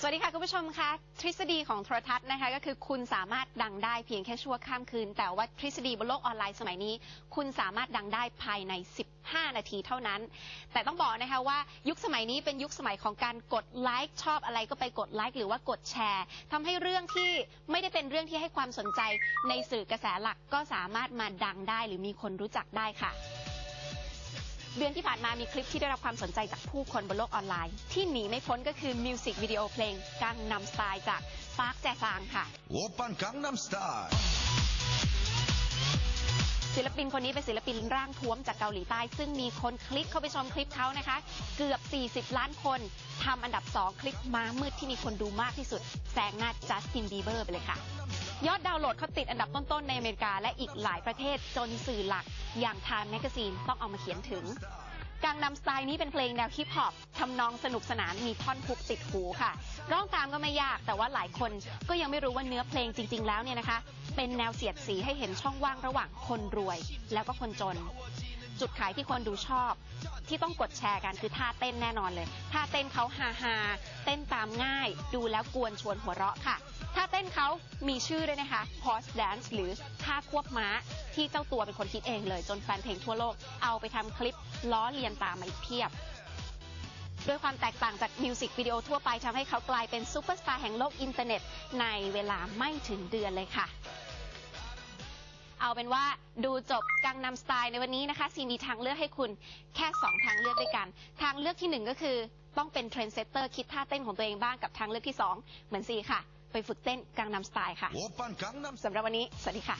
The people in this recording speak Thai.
สวัสดีค่ะ คุณผู้ชมคะทฤษฎีของโทรทัศน์นะคะก็คือคุณสามารถดังได้เพียงแค่ชั่วข้ามคืน แต่ว่าทฤษฎีบนโลกออนไลน์สมัยนี้ คุณสามารถดังได้ภายใน 15 นาทีเท่านั้น แต่ต้องบอกนะคะว่ายุคสมัยนี้เป็นยุคสมัยของการกดไลค์ชอบอะไรก็ไปกดไลค์หรือว่ากดแชร์ทำให้เรื่องที่ไม่ได้เป็นเรื่องที่ให้ความสนใจในสื่อกระแสหลักก็สามารถมาดังได้ หรือมีคนรู้จักได้ค่ะ เดือนที่ผ่านมามีคลิปที่ได้รับความสนใจจากผู้คนบนโลกออนไลน์ ที่หนีไม่พ้นก็คือมิวสิกวิดีโอเพลงกังนำสไตล์จากปาร์คแจซางค่ะโอปันกังนำสไตล์ศิลปินคนนี้เป็นศิลปินร่างท้วมจากเกาหลีใต้ ซึ่งมีคนคลิกเข้าไปชมคลิปเขานะคะ เกือบ 40 ล้านคนทำอันดับ 2 คลิปม้ามืดที่มีคนดูมากที่สุดแซงหน้าจัสตินบีเบอร์ไปเลยค่ะ ยอดดาวน์โหลดเขาติดอันดับต้นๆในอเมริกาและอีกหลายประเทศจนสื่อหลักอย่างทานแมกซีนต้องเอามาเขียนถึงกังนำสไตล์นี้เป็นเพลงแนวฮิปฮอปทำนองสนุกสนานมีท่อนฮุกติดหูค่ะ ร้องตามก็ไม่ยากแต่ว่าหลายคนก็ยังไม่รู้ว่าเนื้อเพลงจริง ๆ แล้วเนี่ยนะคะ เป็นแนวเสียดสีให้เห็นช่องว่างระหว่างคนรวย แล้วก็คนจน จุดขายที่คนดูชอบ ที่ต้องกดแชร์กันคือท่าเต้นแน่นอนเลยท่าเต้นเขาฮาฮาเต้นตามง่าย ดูแล้วกวนชวนหัวเราะค่ะท่าเต้นเขามีชื่อด้วยนะคะ horse dance หรือท่าควบม้าที่เจ้าตัวเป็นคนคิดเองเลย จนแฟนเพลงทั่วโลกเอาไปทำคลิปล้อเลียนตามมาอีกเพียบด้วยความแตกต่างจากมิวสิกวิดีโอทั่วไปทำให้เขากลายเป็นซูเปอร์สตาร์แห่งโลกอินเทอร์เน็ต ในเวลาไม่ถึงเดือนเลยค่ะ เอาเป็นว่าดูจบกังนำสไตล์ในวันนี้นะคะซีมีทางเลือกให้คุณแค่ 2 ทางเลือกด้วยกัน ทางเลือกที่ 1 ก็คือต้องเป็นเทรนเซตเตอร์คิดท่าเต้นของตัวเองบ้างกับทางเลือกที่ 2 เหมือนซีค่ะ ไปฝึกเต้นกังนำสไตล์ค่ะสำหรับวันนี้ สวัสดีค่ะ